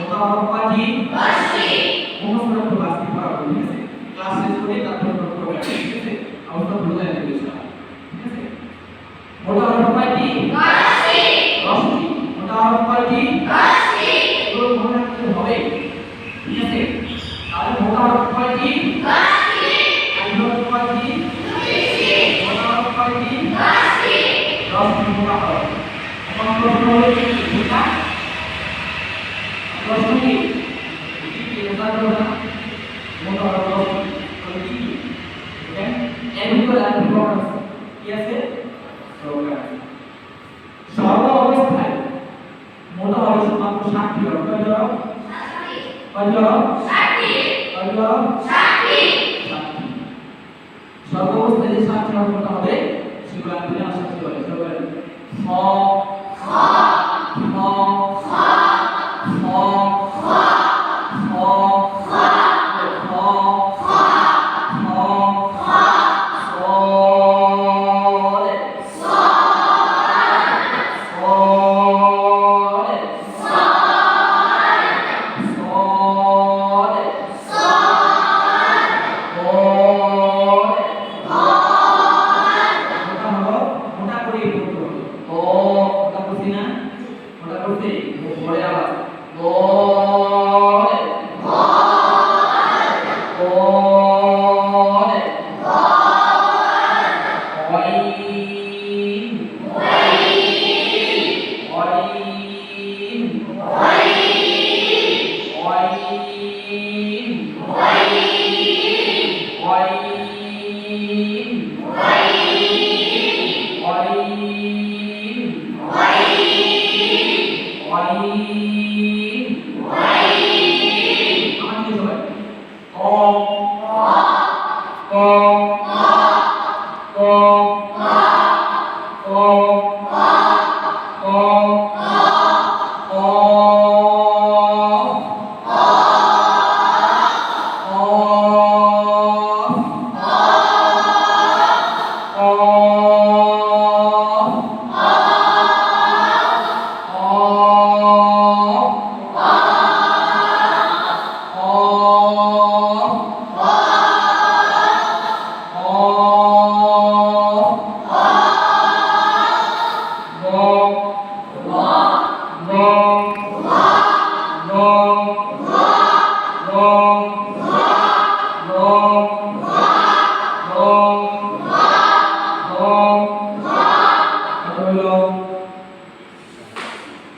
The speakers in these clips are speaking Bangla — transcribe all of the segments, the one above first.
মোতাবাদি বাসি। অনুপ্রত বাসি পাওয়া ঠিক আছে? ক্লাসে করে ঠিক আছে? আমরা বুঝাই দিতে চাই ঠিক তো মনে ঠিক আছে? তাহলে মোতাবাদি বাসি। মোতাবাদি বাসি। মোতাবাদি প্রশ্নটি কি উদাহরণ মনে হলো কি এন ইকুয়াল আর প্রমাণ কি আছে? প্রমাণ সর্ব অবস্থায় মোট হবে মাত্র 60 যে 60 অর্থাৎ হবে, সেগুলো আপনি আশা করি বলে? সর্ব 어. 어. 어.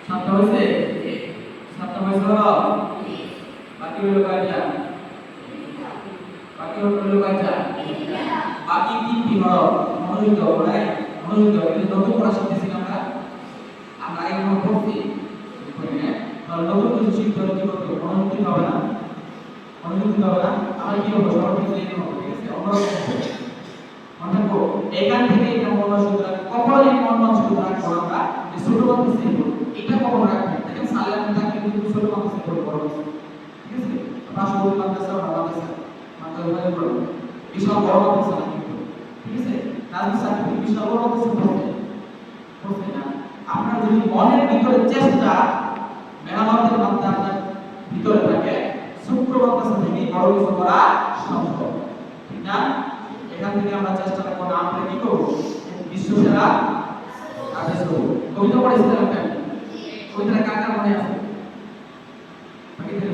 সাতটা হয়েছে সাতটা হয়েছে হলো বাকি হলো কয়টা বাকি হলো কয়টা বাকি তিনটি হলো মনোযোগ দাও রাইট মনোযোগ দাও এটা নতুন পড়া শিখতেছি না আমরা আমরা আগে কোনো পড়ছি হ্যাঁ তাহলে নতুন কিছু শিখতে হলে কি করতে হবে মনোযোগ দিতে হবে না মনোযোগ দিতে হবে না আমরা কি হবে সর্বদিক লিখে নেব ঠিক আছে অন্যরকম হবে মনে রাখব এখান থেকে এটা মনে সূত্র কখনোই মন মন সূত্র আমরা ছোট বাচ্চা সিম্বল এটা কখনো রাখবেন দেখেন মধ্যে থাকে কিন্তু ছোট সিম্বল বড় ঠিক আছে? আপনার শুরু মাদ্রাসা মাদ্রাসা মাদ্রাসা মানে বড় বিশাল বড় মাদ্রাসা ঠিক আছে? বিশাল বড় পড়তে পড়তে না? আপনার যদি মনের ভিতরে চেষ্টা মেহনতের মাধ্যমে আপনার ভিতরে থাকে, শুক্র মাদ্রাসা থেকে বড় কিছু করা সম্ভব। ঠিক না? এখান থেকে আমরা চেষ্টা করব না, আমরা কি করব? বিশ্ব সেরা আদেশ করব কবিতা পড়েছিলাম আমি কবিতাটা কার কার মনে আছে?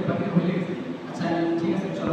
বাকি হয়ে